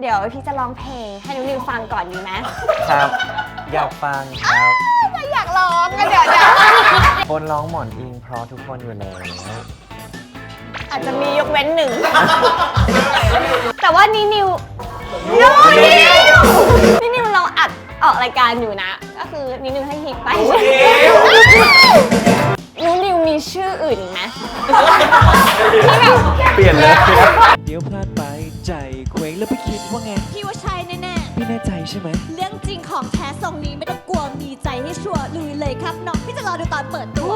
เดี๋ยวพี่จะร้องเพลงให้นุนิวฟังก่อนดีไหมครับ อยากฟังครับ ไม่อยากร้องกันเดี๋ยวเดี๋ยวคนร้องหมอนอิงเพราะทุกคนอยู่แล้วอาจจะมียกเว้นหนึ่ง แต่ว่านี่นิวโน้นิวนี่นิวเราอัดออกรายการอยู่นะ ก็คือนี่นิวให้ฮิกไปนูนิวมีชื่ออื่นอีกไหมที่แบบ เปลี่ยนเลย เดี๋ยวพลาดไปใจเคว้ง แล้วไปคิดว่าไง พี่ว่าใช่แน่พี่แน่ใจใช่ไหม ๆ เรื่องจริงของแท้ทรงนี้ไม่ต้องกลัวมีใจให้ชัวร์ลุยเลยครับน้องพี่จะรอดูตอนเปิดตัว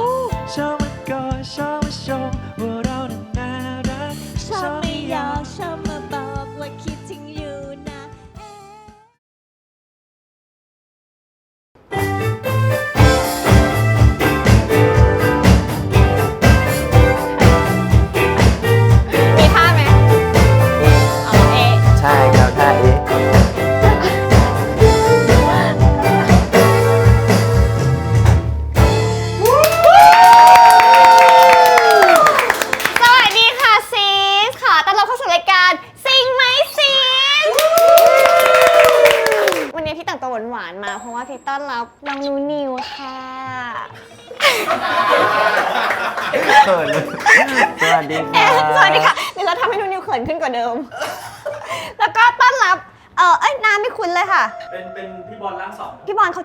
ชอบมันก็ชอบมาชมว่าเรานั้นน่า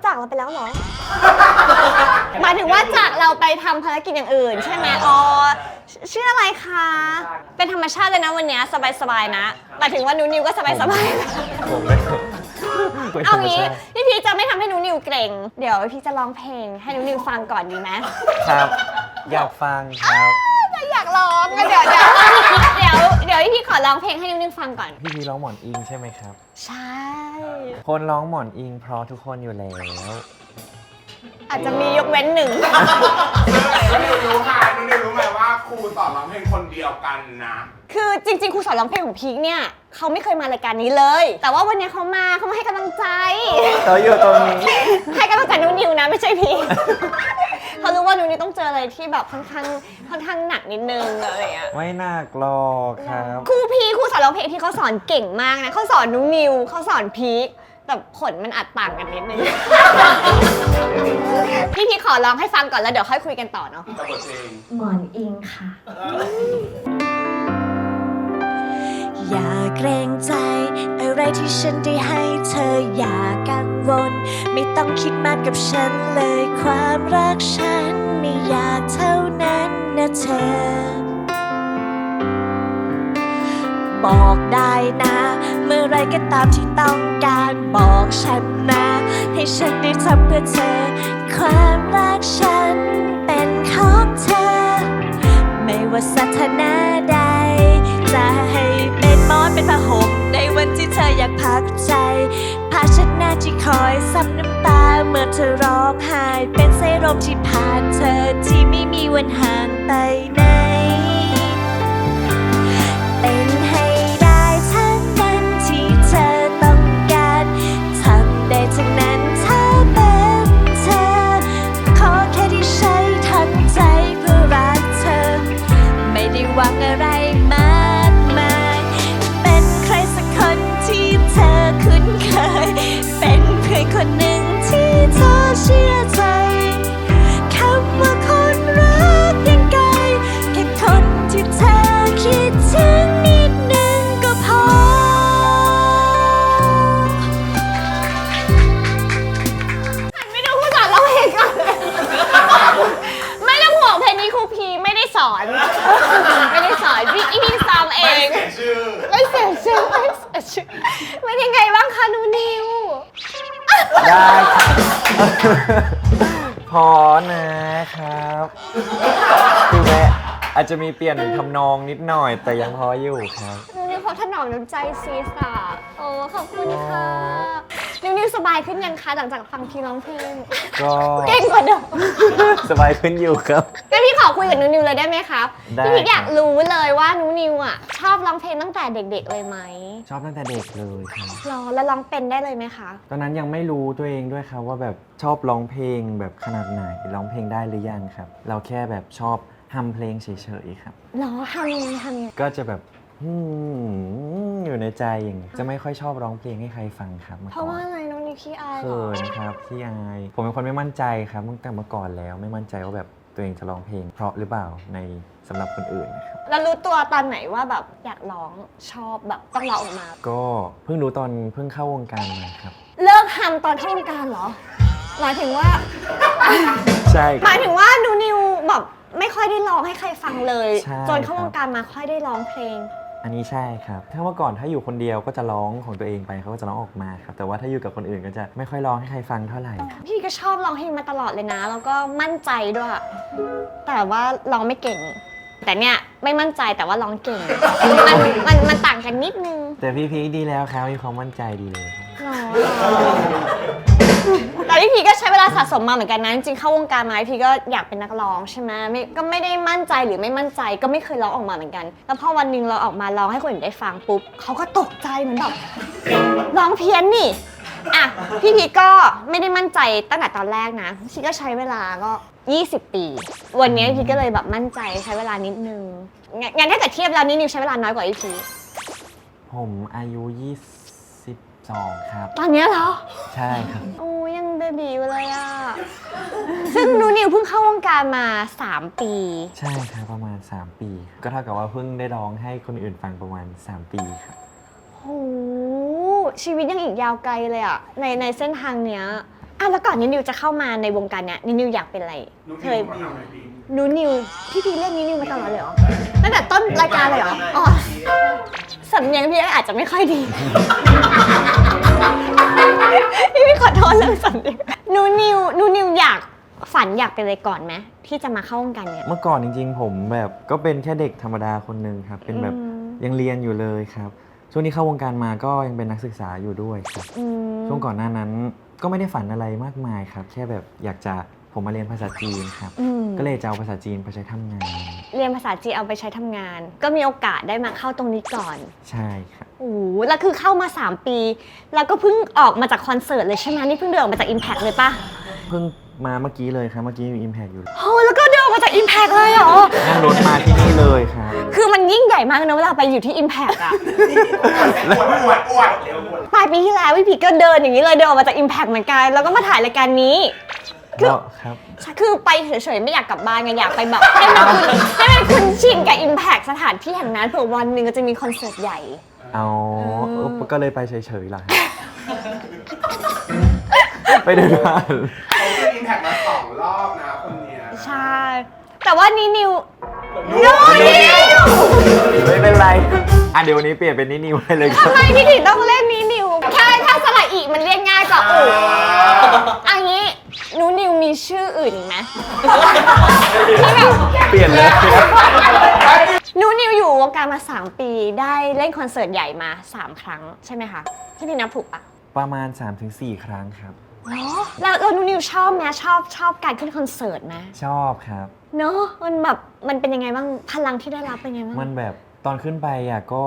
จากเราไปแล้วเหรอ หมายถึงว่าจากเราไปทำภารกิจอย่างอื่น ใช่ไหมอ๋อชชื่ออะไรคะ เป็นธรรมชาติเลยนะวันนี้สบายๆนะหมายถึงว่านูนิวก็สบายผมไม่ๆเอางี้พี่พีชจะไม่ทำให้นูนิวเกรง เดี๋ยวพี่จะร้องเพลงให้นูนิวฟังก่อนดีไหม ครับ อยากฟังครับไม่อยากร้องกันเดี๋ยวเดี๋ยวเดี๋ยวเดี๋ยวพี่ขอร้องเพลงให้นูนิวฟังก่อน พี่พีร้องหมอนอิงใช่ไหมครับ ใช่ คนร้องหมอนอิงเพราะทุกคนอยู่แล้ว อาจจะมียกเว้นหนึ่ง แล้วนิวรู้ค่ะนิวนิวรู้ไหมว่าครูสอนร้องเพลงคนเดียวกันนะคือจริงๆ ครูสอนร้องเพลงของพีคเนี่ยเขาไม่เคยมารายการนี้เลย แต่ว่าวันนี้เขามาเขามาให้กำลังใจเขาอยู่ตรงนี้ ให้กำลังใจนุ่นนิวนะไม่ใช่พีคเขารู้ว่านุ่นนิวต้องเจออะไรที่แบบค่อนข้างค่อนข้างหนักนิดนึงอะไรอย่างเงี้ย ไม่หนักหรอกครับ ครูพีคครูสอนร้องเพลงที่เขาสอนเก่งมากนะเขาสอนนุ่นนิวเขาสอนพีคแต่ผลมันอาจต่างกันนิดนึง พี่พีคขอร้องให้ฟังก่อนแล้วเดี๋ยวค่อยคุยกันต่อเนาะกับบทเพลงหมอนอิงค่ะ อย่าเกรงใจ อะไรที่ฉันได้ให้เธออย่ากังวล ไม่ต้องคิดมากกับฉันเลยความรักฉันไม่อยากเท่านั้นนะเธอ บอกได้นะ เมื่อไรก็ตามที่ต้องการบอกฉันนะให้ฉันได้ทำเพื่อเธอ ความรักฉันเป็นของเธอ ไม่ว่าสถานะใด จะให้เป็นหมอนเป็นผ้าห่มในวันที่เธออยากพักใจภาชนะที่คอยซับน้ำตาเมื่อเธอร้องไห้เป็นสายลมที่ผ่านเธอที่ไม่มีวันห่างไปไหน พอนะครับคือแม้อาจจะมีเปลี่ยนทำนองนิดหน่อยแต่ยังพออยู่ครับนูนิวเขาถนอมน้ำใจซีสอะโอ้ขอบคุณค่ะ นูนิวสบายขึ้นยังคะหลังจากฟังพี่ร้องเพลงก็เก่งกว่าเดิมสบายขึ้นอยู่ครับงั้นพี่ขอคุยกับนูนิวเลยได้ไหมครับได้พี่พีอยากครับรู้เลยว่านูนิวอะชอบร้องเพลงตั้งแต่เด็ก ๆ เลยไหมชอบตั้งแต่เด็กเลยครับรอแล้วร้องเป็นได้เลยไหมคะ ตอนนั้นยังไม่รู้ตัวเองด้วยครับว่าแบบชอบร้องเพลงแบบขนาดไหนร้องเพลงได้หรือยังครับ เราแค่แบบชอบทำเพลงเฉยๆครับรอทำยังไงทำยังไงก็จะแบบ อืมอยู่ในใจอย่างเงี้ยจะไม่ค่อยชอบร้องเพลงให้ใครฟังครับเมื่อเพก่ราะอว่านอะไรน้องนิวขี้อายเหรเขิอนครับที่อายผมเป็นคนไม่มั่นใจครับตั้งแต่เมื่อก่อนแล้วไม่มั่นใจว่าแบบตัวเองจะร้องเพลง เพราะหรือเปล่าในสำหรับคนอื่นนะครับ แล้วรู้ตัวตอนไหนว่าแบบอยากร้องชอบแบบต้องร้องออกมา ก็เพิ่งรู้ตอนเพิ่งเข้าวงการมาครับ เลิกทำตอนเข้าวงการเหรอ หมายถึงว่า ใช่ หมายถึงว่าดูนิวแบบไม่ค่อยได้ร้องให้ใครฟังเลย ใช่จนเข้าวงการมาค่อยได้ร้องเพลง อันนี้ใช่ครับ ถ้าเมื่อก่อนถ้าอยู่คนเดียวก็จะร้องของตัวเองไปเขาก็จะร้องออกมาครับ แต่ว่าถ้าอยู่กับคนอื่นก็จะไม่ค่อยร้องให้ใครฟังเท่าไหร่ครับพี่ก็ชอบร้องเพลงมาตลอดเลยนะ แล้วก็มั่นใจด้วย แต่ว่าร้องไม่เก่ง แต่เนี่ยไม่มั่นใจแต่ว่าร้องเก่ง มันมันมันต่างกันนิดนึงแต่พี่พีคดีแล้วครับมีความมั่นใจดีเลยครับ หรอ แต่พี่พีก็ใช้เวลาสะสมมาเหมือนกันนะ จริงๆเข้าวงการมาพี่ก็อยากเป็นนักร้องใช่ไหมไม่ก็ไม่ได้มั่นใจหรือไม่มั่นใจก็ไม่เคยร้องออกมาเหมือนกัน แล้วพอวันหนึ่งเราออกมาร้องให้คนอื่นได้ฟังปุ๊บเขาก็ตกใจเหมือนแบบร้องเพี้ยนนี่อะพี่พีก็ไม่ได้มั่นใจตั้งแต่ตอนแรกนะพี่ก็ใช้เวลาก็ 20 ปี วันนี้พี่ก็เลยแบบมั่นใจใช้เวลานิดนึงงั้นถ้าเกิดเทียบแล้วนี่นิวใช้เวลาน้อยกว่าพี่พีผมอายุ 22ครับ ตอนเนี้ยเหรอ ใช่ครับ โอ้ยยังเบบีอยู่เลยอะ ซึ่งหนูนิวเพิ่งเข้าวงการมา 3 ปี ใช่ครับประมาณ 3 ปี ก็เท่ากับว่าเพิ่งได้ร้องให้คนอื่นฟังประมาณ 3 ปีครับ โห ชีวิตยังอีกยาวไกลเลยอะ ในในเส้นทางเนี้ยอะแล้วก่อนนิวนิวจะเข้ามาในวงการเนี้ยนิวนิวอยากเป็นอะไรนุ๊กเคนิยวมาทำอะไรดีหนูนิว พี่พีเรียกนิวนิวมาตลอดเลยเหรอ ตั้งแต่ต้นรายการเลยเหรอ อ๋อสำเนียงพี่อาจจะไม่ค่อยดี พี่พี่ขอโทษเรื่องสำเนียงหนูนิวหนูนิวอยากฝันอยากเป็นอะไรก่อนไหมที่จะมาเข้าวงการเนี้ยเมื่อก่อนจริง ๆ ผมแบบก็เป็นแค่เด็กธรรมดาคนหนึ่งครับ เป็นแบบอืมยังเรียนอยู่เลยครับ ช่วงนี้เข้าวงการมาก็ยังเป็นนักศึกษาอยู่ด้วยครับ อืมช่วงก่อนหน้านั้นก็ไม่ได้ฝันอะไรมากมายครับ แค่แบบอยากจะผมมาเรียนภาษาจีนครับ อืมก็เลยจะเอาภาษาจีนไปใช้ทำงาน เรียนภาษาจีนเอาไปใช้ทำงาน ก็มีโอกาสได้มาเข้าตรงนี้ก่อน ใช่ครับ โอ้โหแล้วคือเข้ามา 3 ปี แล้วก็เพิ่งออกมาจากคอนเสิร์ตเลยใช่ไหมนี่เพิ่งเดินออกมาจาก Impact เลยปะเพิ่งมาเมื่อกี้เลยครับเมื่อกี้มี Impact อยู่โอ้แล้วก็เดินออกมาจาก Impact เลยเหรอ นั่งรถมาที่นี่เลยครับคือมันยิ่งใหญ่มากนะเวลาไปอยู่ที่ Impact อะ อวดอวดอวดเดี๋ยวอวดปลายปีที่แล้วพี่พีก็เดินอย่างนี้เลยเดินออกมาจาก Impact เหมือนกัน แล้วก็มาถ่ายรายการนี้คือก็ครับ คือไปเฉยๆ ไม่อยากกลับบ้านไงอยากไปแบบให้มันคุ้นให้มันคุ้นชินกับ Impact สถานที่แห่งนั้นเผื่อวันหนึ่งก็จะมีคอนเสิร์ตใหญ่ เอาเออก็เลยไปเฉยๆล่ะครับ ไปเดินผ่านเขาขึ้นอิมแพคมาสองรอบนะคนเนี้ยใช่ แต่ว่านี่นิวนุ๊กนิวไม่เป็นไร อะเดี๋ยววันนี้เปลี่ยนเป็นนินิวให้เลยครับ ทำไมพี่ถึงต้องเล่นนี้นิวแค่ถ้าสระอีมันเรียกง่ายกว่าอู๋อัน นี้หนูนิวมีชื่ออื่นอีกไหมที่แบบเปลี่ยนเลยหนูนิวอยู่วงการมา 3 ปีได้เล่นคอนเสิร์ตใหญ่มา 3 ครั้งใช่ไหมคะที่พี่นับถูกปะประมาณ 3-4 ครั้งครับเหรอแล้วแล้วหนูนิวชอบไหมชอบชอบการขึ้นคอนเสิร์ตไหมชอบครับ เนอะมันแบบมันเป็นยังไงบ้างพลังที่ได้รับเป็นยังไงบ้างมันแบบตอนขึ้นไปอะก็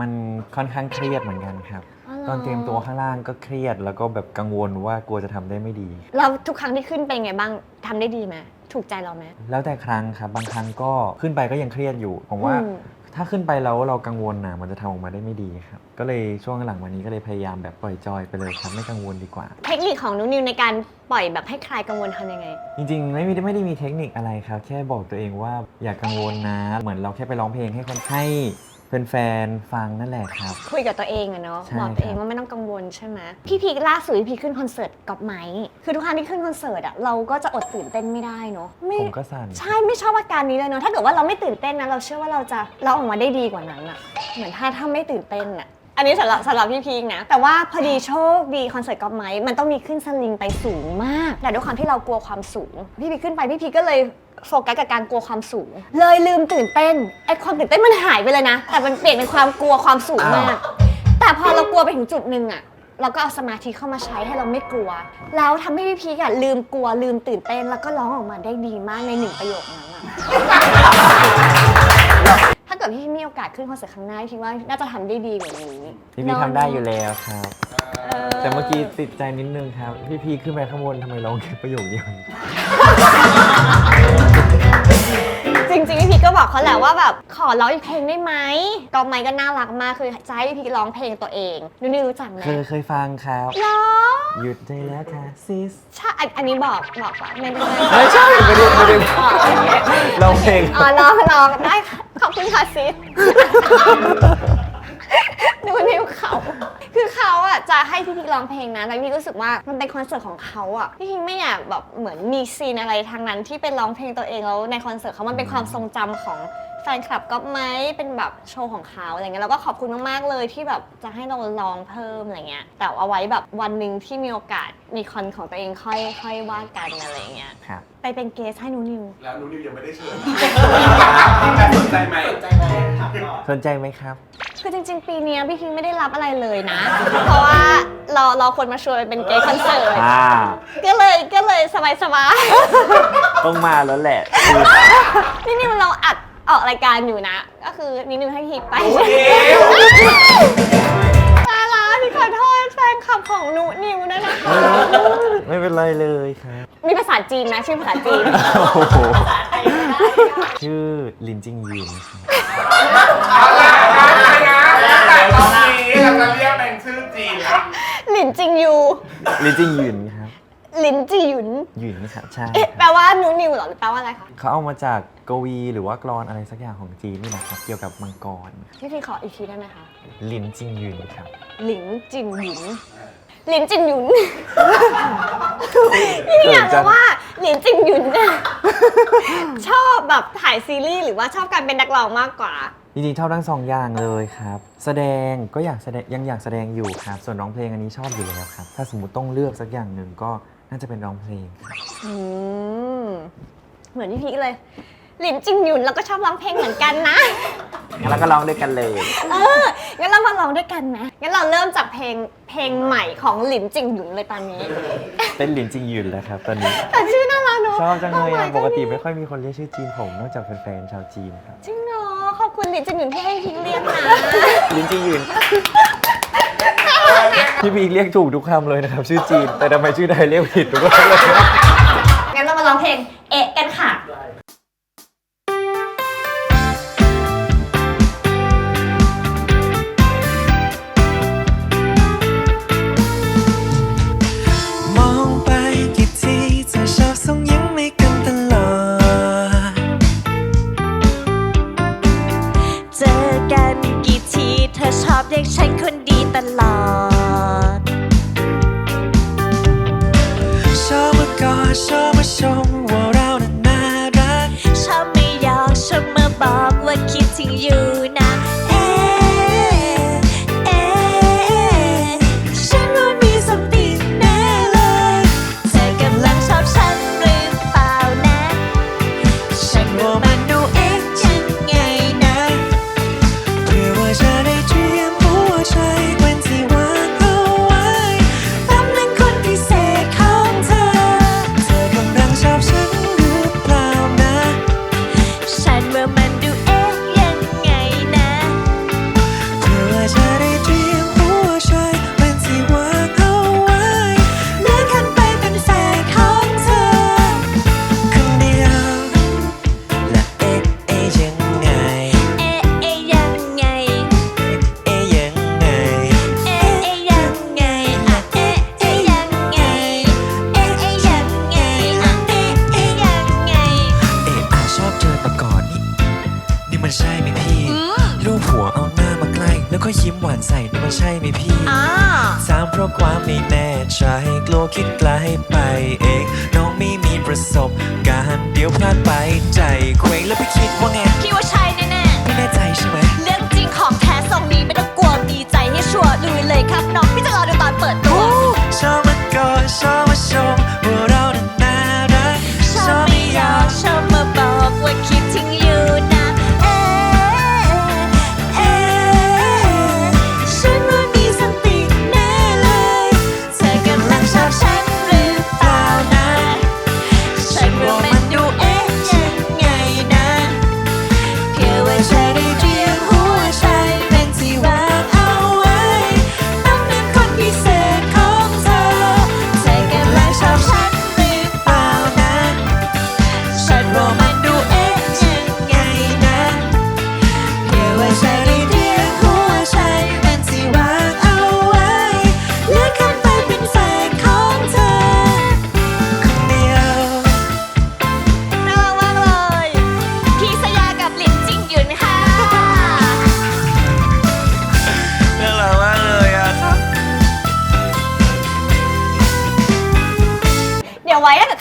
มันค่อนข้างเครียดเหมือนกันครับอ๋อเหรอ ตอนเตรียมตัวข้างล่างก็เครียด แล้วก็แบบกังวลว่ากลัวจะทำได้ไม่ดีแล้วทุกครั้งที่ขึ้นเป็นไงบ้างทำได้ดีไหมถูกใจเราไหม แล้วแต่ครั้งครับบางครั้งก็ขึ้นไปก็ยังเครียดอยู่ผมว่า อืม ถ้าขึ้นไปแล้วเรากังวลนะมันจะทำออกมาได้ไม่ดีครับ ก็เลยช่วงหลังวันนี้ก็เลยพยายามแบบปล่อยจอยไปเลยครับไม่กังวลดีกว่า เทคนิคของหนูนิวในการปล่อยแบบให้คลายกังวลทำยังไง จริงๆไม่มีไม่ได้มีเทคนิคอะไรครับ แค่บอกตัวเองว่าอย่ากังวลนะ เหมือนเราแค่ไปร้องเพลงให้คนให้ แฟนๆฟังนั่นแหละครับ คุยกับตัวเองอะเนาะใช่บอกตัวเองครับ ว่าไม่ต้องกังวลใช่ไหมพี่พีคล่าสุดพี่พีคขึ้นคอนเสิร์ตกับไม้คือทุกครั้งที่ขึ้นคอนเสิร์ตอะเราก็จะอดตื่นเต้นไม่ได้เนาะไม่ผมก็สั่น ใช่ไม่ชอบอาการนี้เลยเนาะถ้าเกิดว่าเราไม่ตื่นเต้นนะเราเชื่อว่าเราจะเราออกมาได้ดีกว่านั้นอะเหมือนถ้าถ้าไม่ตื่นเต้นอะ อันนี้สำหรับสำหรับพี่พีคนะ แต่ว่าพอดีโชคดีคอนเสิร์ตกับไม้มันต้องมีขึ้นสลิงไปสูงมาก แต่ด้วยความที่เรากลัวความสูง พี่พีคขึ้นไปพี่พีคก็เลยโฟกัสกับการกลัวความสูง เลยลืมตื่นเต้นไอ้ความตื่นเต้นมันหายไปเลยนะ แต่มันเปลี่ยนเป็นความกลัวความสูงมาก แต่พอเรากลัวไปถึงจุดหนึ่งอะเราก็เอาสมาธิเข้ามาใช้ให้เราไม่กลัว แล้วทำให้พี่พีกอะลืมกลัวลืมตื่นเต้นแล้วก็ร้องออกมาได้ดีมากในหนึ่งประโยคนั้นอะถ้าเกิดพี่มีโอกาสขึ้นคอนเสิร์ตครั้งหน้าพี่ว่าน่าจะทำได้ดีกว่านี้พี่พีทำได้อยู่แล้วครับเออแต่เมื่อกี้ติดใจนิดนึงครับ พี่พีขึ้นไปข้างบนทำไมร้องแค่ประโยคเดียวจ ริงๆพี่พีก็บอกเขาแหละว่าแบบขอร้องอีกเพลงได้ไหมกองไม้ก็น่ารักมากคือจะให้พี่พีร้องเพลงตัวเองนูนิวรู้จักไหมเคยเคยฟังครับร้องหยุดได้แล้วค่ะซิสใช่อันอันนี้บอกบอกว่าไม่ได้ไม่ใช่ไม่ได้ไม่ได้เราเพลงอ๋อร้องร้องได้ค่ะขอบคุณค่ะซิส นูนิวเขา คือเขาอะจะให้พี่พีร้องเพลงนะแล้วพี่รู้สึกว่ามันเป็นคอนเสิร์ตของเขาอะ พี่พีไม่อยากแบบเหมือนมีซีนอะไรทางนั้นที่เป็นร้องเพลงตัวเองแล้วในคอนเสิร์ตเขามันเป็นความทรงจำของแฟนคลับก็ไหมเป็นแบบโชว์ของเขาอะไรเงี้ยแล้วก็ขอบคุณมากๆเลยที่แบบจะให้เราร้องเพิ่มอะไรเงี้ย แต่เอาไว้แบบวันหนึ่งที่มีโอกาสมีคอนของตัวเองค่อยค่อยว่ากันอะไรเงี้ย ครับ ไปเป็นเกสให้นูนิว แล้วนุ้นิวยังไม่ได้เชิญแต่สนใจไหม สนใจไหมครับ คือจริง ๆ ปีเนี้ยพี่พิงไม่ได้รับอะไรเลยนะ เพราะว่าเราเราคนมาชวนไปเป็นเกย์คอนเสิร์ตอ่า ก็เลยก็เลยสบายสบายต้องมาแล้วแหละคือๆนี่นิวเราอัดออกรายการอยู่นะ ก็คือนิดนึงให้พีไปตาลาพี่ขอโทษแฟนคลับของหนูนิวด้วยนะคะ ไม่เป็นไรเลยครับ มีภาษาจีนนะชื่อภาษาจีน โอ้โห ชื่อลินจิงยืนครับเอาล่ะงั้น จิงยูลินจิงยืนครับหลินจีหยุนยืนครับใช่เอ๊ะแปลว่าหนูนิวเหรอหรือแปลว่าอะไรคะเขาเอามาจากกวีหรือว่ากรอนอะไรสักอย่างของจีนนี่แหละครับ เกี่ยวกับมังกรพี่พีขออีกทีได้ไหมคะลินจิงยืนครับ หลินจินหยุนหลินจินหยุนนี่อยากรู้ว่าหลินจินหยุนเนี่ยชอบแบบถ่ายซีรีส์หรือว่าชอบการเป็นนักร้องมากกว่า จริงๆชอบทั้งสองอย่างเลยครับ แสดงก็อยากแสดงยังอยากแสดงอยู่ครับ ส่วนร้องเพลงอันนี้ชอบอยู่แล้วครับ ถ้าสมมติต้องเลือกสักอย่างหนึ่งก็น่าจะเป็นร้องเพลงครับ อืมเหมือนพี่พีคเลย หลินจินหยุนเราก็ชอบร้องเพลงเหมือนกันนะ งั้นเราก็ร้องด้วยกันเลย เออ งั้นเรามาร้องด้วยกันไหมงั้นเราเริ่มจากเพลงเพลงใหม่ของหลินจิงหยุนเลยตอนนี้ เป็นลินจิงยืนแล้วครับตอนนี้ แต่ชื่อน่ารักเนอะชอบจังเลยควาอะมหมายปกติดีไม่ค่อยมีคนเรียกชื่อจีนผมนอกจากแฟนๆชาวจีนครับจริงเนาะขอบคุณหลินจิงหยุนที่ให้พีคเรียกนะลินจิงยืนพี่พีเรียกถูกทุกคำเลยนะครับ ชื่อจีน แต่ทำไมชื่อไทยเรียกผิดทุกคำเลย งั้นเรามาร้องเพลงเอะกันค่ะ เรียกฉันคนดีตลอดชอบมากอดชอบมาชม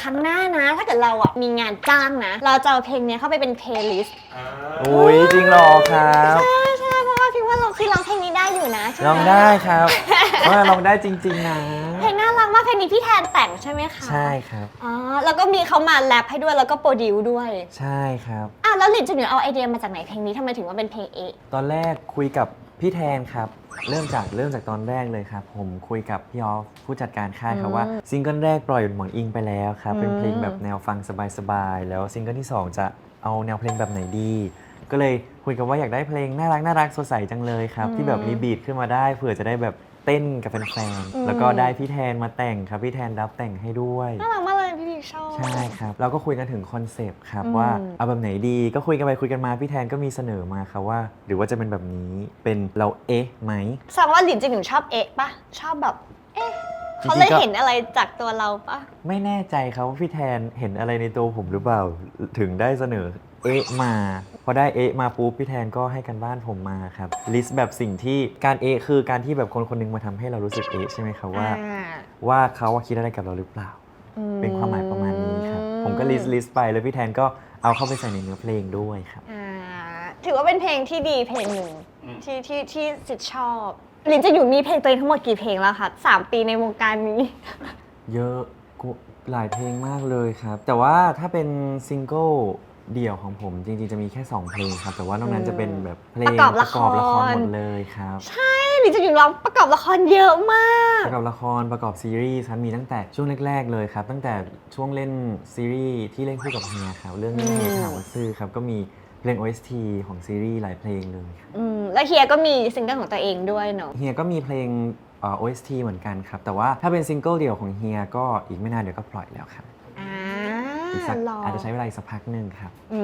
ครั้งหน้านะ ถ้าเกิดเราอะมีงานจ้างนะ เราจะเอาเพลงเนี้ยเข้าไปเป็นเพลย์ลิสต์อุ้ยจริงเหรอครับใช่ใช่เพราะว่าพี่ว่าเราคือร้องเพลงนี้ได้อยู่นะใช่หมลองได้ครับว่าลองได้จริง ๆนะเพลงน่ารักมากเพลงนี้พี่แทนแต่งใช่ไหมคะใช่ครับอ๋อแล้วก็มีเขามาแรปให้ด้วยแล้วก็โปรดิวด้วยใช่ครับอะแล้วหลินจะหนูเอาไอเดียมาจากไหนเพลงนี้ทำไมถึงว่าเป็นเพลงเอะตอนแรกคุยกับ พี่แทนครับ เริ่มจากเริ่มจากตอนแรกเลยครับ ผมคุยกับพี่ออฟผู้จัดการค่ายครับว่าซิงเกิลแรกปล่อยหมอนอิงไปแล้วครับ เป็นเพลงแบบแนวฟังสบายๆ แล้วซิงเกิลที่ 2 จะเอาแนวเพลงแบบไหนดี ก็เลยคุยกันว่าอยากได้เพลงน่ารักน่ารักสดใสจังเลยครับ ที่แบบมีบีทขึ้นมาได้เผื่อจะได้แบบเต้นกับแฟนๆแล้วก็ได้พี่แทนมาแต่งครับพี่แทนรับแต่งให้ด้วยน่ารักม ใช่ครับเราก็คุยกันถึงคอนเซปต์ครับอืมว่าเอาแบบไหนดีก็คุยกันไปคุยกันมาพี่แทนก็มีเสนอมาครับว่า หรือว่าจะเป็นแบบนี้เป็นเราเอ๊ะไหมแสดงว่าหลินจะหนูชอบเอะปะชอบแบบ เอ๊ะจริงๆเขาเลยก็เห็นอะไรจากตัวเราปะไม่แน่ใจครับว่าพี่แทนเห็นอะไรในตัวผมหรือเปล่าถึงได้เสนอเอ๊ะมาพอได้เอ๊ะมาปุ๊บพี่แทนก็ให้กันบ้านผมมาครับลิสต์แบบสิ่งที่การเอ๊ะคือการที่แบบคนคนหนึงมาทำให้เรารู้สึกเอ๊ะใช่ไหมครับว่าอ่ว่าเขาคิดอะไรกับเราหรือเปล่าอืมเป็นความหมายประมาณนี้ครับ ผมก็ลิสต์ลิสต์ไปแล้วพี่แทนก็เอาเข้าไปใส่ในเนื้อเพลงด้วยครับ อ่าถือว่าเป็นเพลงที่ดีเพลงหนึ่งที่ที่ที่สิทธิ์ชอบหลินจะอยู่มีเพลงตัวเองทั้งหมดกี่เพลงแล้วคะสามปีในวงการนี้ เยอะกูหลายเพลงมากเลยครับ แต่ว่าถ้าเป็นซิงเกิลเดี่ยวของผมจริงๆจะมีแค่ 2 เพลงครับ แต่ว่านอกนั้นจะเป็นแบบเพลงประกอบละครละครหมดเลยครับ ใช่ หลินจะอยู่ร้องประกอบละครเยอะมาก ประกอบละครประกอบซีรีส์ครับมีตั้งแต่ช่วงแรก ๆ เลยครับ ตั้งแต่ช่วงเล่นซีรีส์ที่เล่นคู่กับเฮียครับเรื่องนี้อืมเฮียถามว่าซื้อครับก็มีเพลง OST ของซีรีส์หลายเพลงเลยครับอืมแล้วเฮียก็มีซิงเกิลของตัวเองด้วยเนาะเฮียก็มีเพลงเอ่อ OST เหมือนกันครับ แต่ว่าถ้าเป็นซิงเกิลเดี่ยวของเฮียก็อีกไม่นานเดี๋ยวก็ปล่อยแล้วครับ อ่าอีกสักรออาจจะใช้เวลาอีกสักพักหนึ่งครับ อื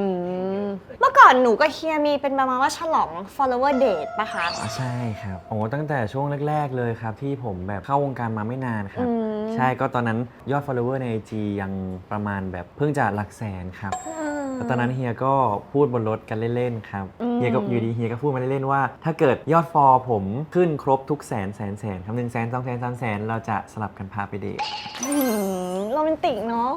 มเมื่อก่อนหนูกับเฮียมีเป็นประมาณว่าฉลอง follower date ปะคะ อ๋อใช่ครับโอ้ตั้งแต่ช่วงแรก ๆ เลยครับ ที่ผมแบบเข้าวงการมาไม่นานครับ อืม ใช่ก็ตอนนั้นยอด follower ใน IG ยังประมาณแบบเพิ่งจะหลักแสนครับแล้วตอนนั้นเฮียก็พูดบนรถกันเล่น ๆ ครับ อืม เฮียก็อยู่ดีเฮียก็พูดมาเล่น ๆ ว่า ถ้าเกิดยอดฟอลผมขึ้นครบทุกแสนแสนแสนครับหนึ่งแสนสองแสนสามแสนเราจะสลับกันพาไปเดท อืมโรแมนติกเนาะ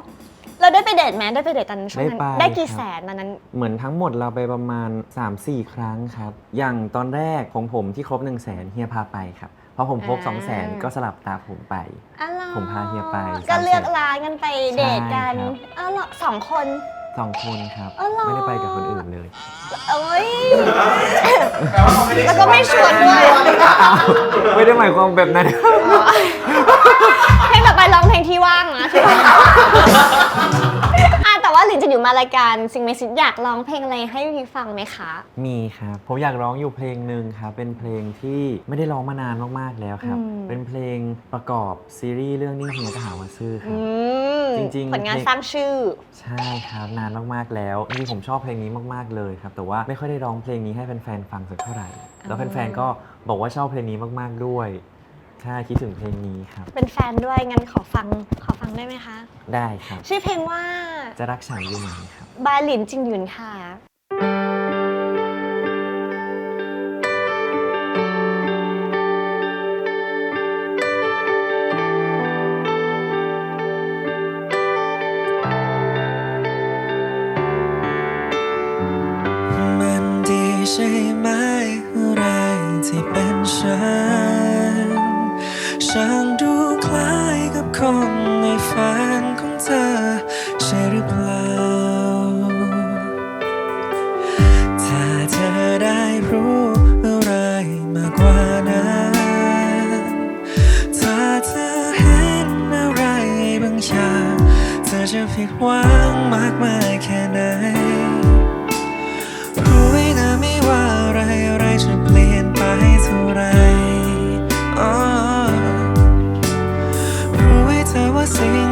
เราได้ไปเดทไหมได้ไปเดทตอนนั้นช่วงนั้นได้ไปได้กี่ครับ แสนตอนนั้น เหมือนทั้งหมดเราไปประมาณ 3-4 ครั้งครับ อย่างตอนแรกของผมที่ครบ 1 0 0 0 0แสนเฮียพาไปครับพอผมครบ2 0 0 0 0 0ก็สลับตาผมไปอะไรผมพาเฮียไปก็สามแสนเลือกร้านกันไปเดทกันใช่ครับอ๋อเหรอสองคน สองคนครับ อ๋อเหรอ ไม่ได้ไปกับคนอื่นเลยเอ้ยแต่ว่าเขาไม่ได้แล้วก็ไม่ชวนด้วยไม่ได้หมายความแบบนั้นเพลงต่อไปร้องเพลงที่ว่างนะอะ มารายการซิงเมซิอยากร้องเพลงอะไรให้พี่ฟังไหมคะ มีครับผมอยากร้องอยู่เพลงหนึ่งครับเป็นเพลงที่ไม่ได้ร้องมานานมากๆแล้วครับ อืม เป็นเพลงประกอบซีรีส์เรื่องนิ่งเฮียก็หาว่าซื่อครัอืบ มจริงๆ ผลงานเพลงสร้างชื่อ ใช่ครับนานมากๆแล้วจริงๆผมชอบเพลงนี้มากๆเลยครับแต่ว่าไม่ค่อยได้ร้องเพลงนี้ให้แฟนๆฟังสักเท่าไหร่ แล้วแฟนๆก็บอกว่าชอบเพลงนี้มากๆด้วย ใช่คิดถึงเพลงนี้ครับ เป็นแฟนด้วยงั้นขอฟังขอฟังได้ไหมคะ ได้ครับ ชื่อเพลงว่าจะรักฉันอยู่ไหมครับ บาหลินจิงหยุนค่ะมันดีใช่ไหมอะไรที่เป็นฉัน ช่างดูคล้ายกับคนในฝันของเธอ ใช่หรือเปล่า ถ้าเธอได้รู้อะไรมากกว่านั้นถ้าเธอเห็นอะไรบางอย่าง เธอจะผิดหวังมากมายแค่ไหน ไว้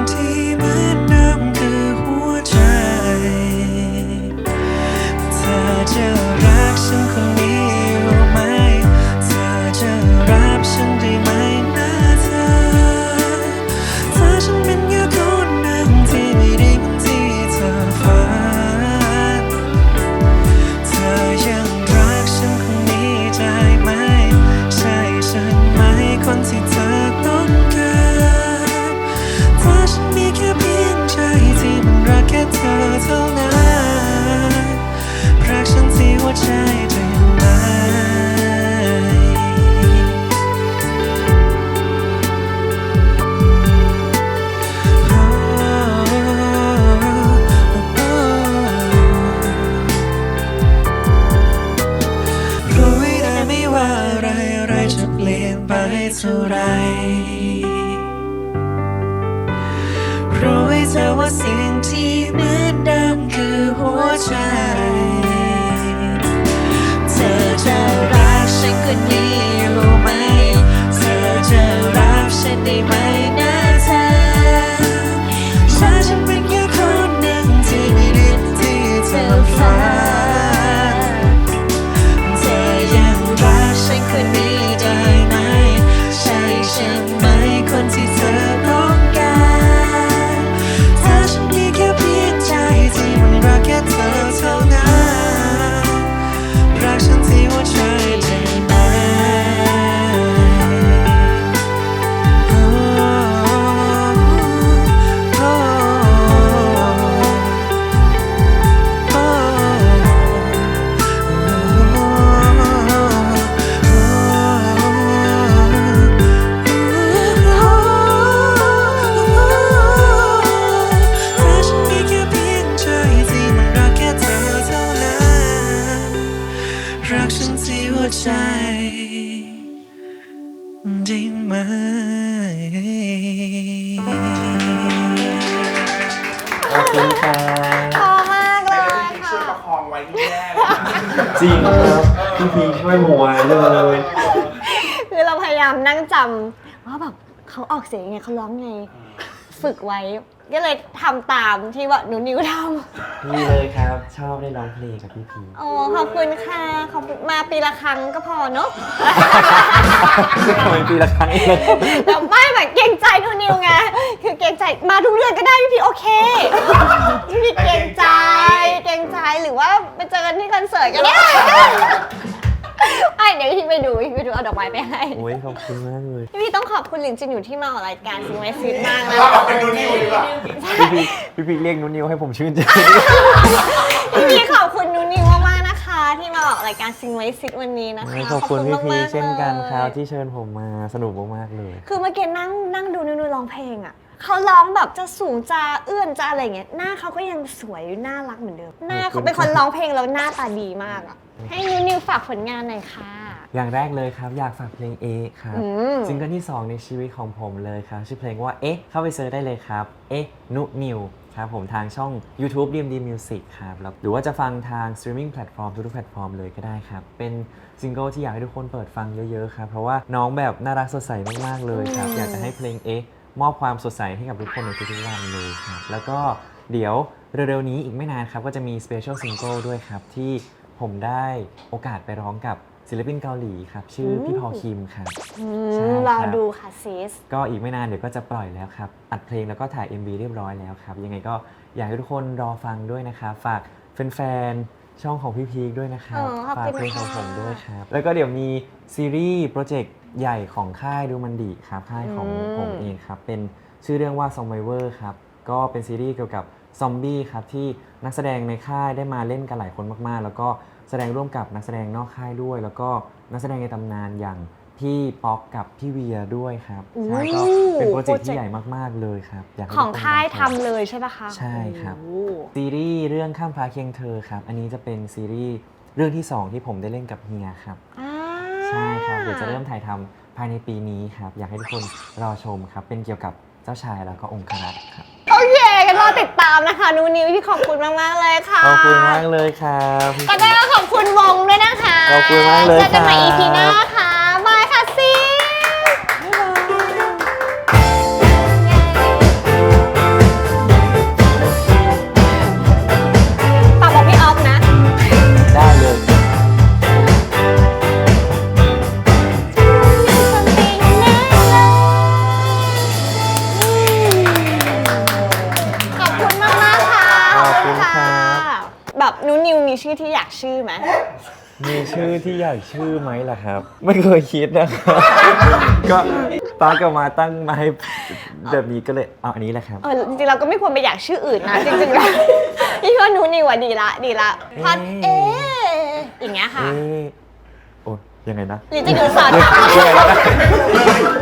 ปลี่ยนไปเท่าไรรู้ไว้เธอว่าสิ่งที่เหมือนเดิมคือหัวใจ เธอจะรักฉันคนนี้รู้ไหม เธอจะรักฉันได้ไหม เขาออกเสียงยังไงเขาร้องไง ฝึกไว้ ก็เลยทำตามที่ว่าหนูนิวทำนี่เลยครับ ชอบได้ร้องเพลงกับพี่พีโอ้ขอบคุณค่ะขอบคุณมาปีละครั้งก็พอเนอะ ทำไมปีละครั้งเอง แต่ไม่แบบเกรงใจหนูนิวไง คือเกรงใจมาทุกเดือนก็ได้พี่พีโอเค พี่พีเกรงใจ เกรงใจหรือว่าไปเจอกันที่คอนเสิร์ตก็ได้ ไอเดี๋ยวพี่ไปดูพี่ไปดูเอาดอกไม้ไปให้ โอ้ยขอบคุณมากเลย พี่พีต้องขอบคุณหลินจินอยู่ที่มาออกรายการซิงไวซิดมากนะเราเอาเป็นดูนิวดีกว่าพี่พีพี่พีเรียกนุนนิวให้ผมชื่นใจ พี่พีขอบคุณนูนิวมากๆนะคะ ที่มาออกรายการซิงไวซิดวันนี้นะคะขอบคุณพี่พีมากๆเช่นกันครับเลยที่เชิญผมมาสนุกมากๆเลย คือเมื่อกี้นั่งนั่งดูนิวนิวร้องเพลงอะ เขาร้องแบบจะสูงจะเอื้อนจะอะไรเงี้ยหน้าเขาก็ยังสวยน่ารักเหมือนเดิม หน้าเขาเป็นคนร้องเพลงแล้วหน้าตาดีมากอะให้นิวนิวฝากผลงานหน่อยค่ะ อย่างแรกเลยครับอยากฝากเพลงเอครับอืม ซิงเกิลที่ 2 ในชีวิตของผมเลยครับ ชื่อเพลงว่าเอ๊ะเข้าไปเซิร์ชได้เลยครับ เอ๊ะนุนิวครับผมทางช่อง YouTube DMD Music ครับแล้วหรือว่าจะฟังทาง streaming platform ทุกๆแพลตฟอร์มเลยก็ได้ครับ เป็นซิงเกิลที่อยากให้ทุกคนเปิดฟังเยอะๆครับ เพราะว่าน้องแบบน่ารักสดใสมากๆเลยครับอืมอยากจะให้เพลงเอ๊ะ มอบความสดใสให้กับทุกคนในทุกๆวันเลยครับแล้วก็เดี๋ยวเร็วๆนี้อีกไม่นานครับ ก็จะมี special single ด้วยครับ ที่ผมได้โอกาสไปร้องกับศิลปินเกาหลีครับ ชื่อพี่พอลคิมครับ อืใช่มครับ รอดูค่ะซิส ก็อีกไม่นานเดี๋ยวก็จะปล่อยแล้วครับ อัดเพลงแล้วก็ถ่าย MV เรียบร้อยแล้วครับ ยังไงก็อยากให้ทุกคนรอฟังด้วยนะครับ ฝากแฟนๆ ช่องของพี่พีคด้วยนะครับอ๋อขอบฝากคุณเพลงของค่ะ ผมด้วยครับ แล้วก็เดี๋ยวมีซีรีส์โปรเจกต์ใหญ่ของค่ายดูมันดีครับ ค่ายของอืม ผมเองครับ เป็นชื่อเรื่องว่า z o m b i v e r ครับ ก็เป็นซีรีส์เกี่ยวกับซอมบี้ครับ ที่นักแสดงในค่ายได้มาเล่นกันหลายคนมากๆ แล้วก็แสดงร่วมกับนักแสดงนอกค่ายด้วย แล้วก็นักแสดงในตำนานอย่าง พี่ป๊อกกับพี่เวียด้วยครับใช่ก็เป็นโปรเจกต์ที่ใหญ่มากๆเลยครับอยากให้ของทุกนค่ายรอชมทำเลยใช่ปะคะใช่ครับ โอ้ ซีรีส์เรื่องข้ามฟ้าเคียงเธอครับ อันนี้จะเป็นซีรีส์เรื่องที่ 2 ที่ผมได้เล่นกับเฮียครับ อ่าใช่ครับเดี๋ยวจะเริ่มถ่ายทำภายในปีนี้ครับ อยากให้ทุกคนรอชมครับ เป็นเกี่ยวกับเจ้าชายแล้วก็องครักษ์ครับโอเคกันรอติดตามนะคะ นูนิวที่ขอบคุณมาก ๆ เลยค่ะขอบคุณมากเลยครับ ก็ได้ขอบคุณวงด้วยนะคะขอบคุณมากเลยเจอกันใหม่ ครับ EP หน้าค่ะ ชื่อที่อยากชื่อไหมมีชื่อที่อยากชื่อไหมล่ะครับ ไม่เคยคิดนะครับ ก็ตอนกลับมาตั้งมาให้แบบนี้ก็เลยเอาอันนี้แหละครับ เออจริงๆเราก็ไม่ควรไปอยากชื่ออื่นนะจริงๆแล้วพี่ว่านูนิวอะดีละดีละพัดเอ๊ะอย่างเงี้ยค่ะเอ๊ะโอ้ยังไงนะหรือจะอยู่สอนยังไงนะ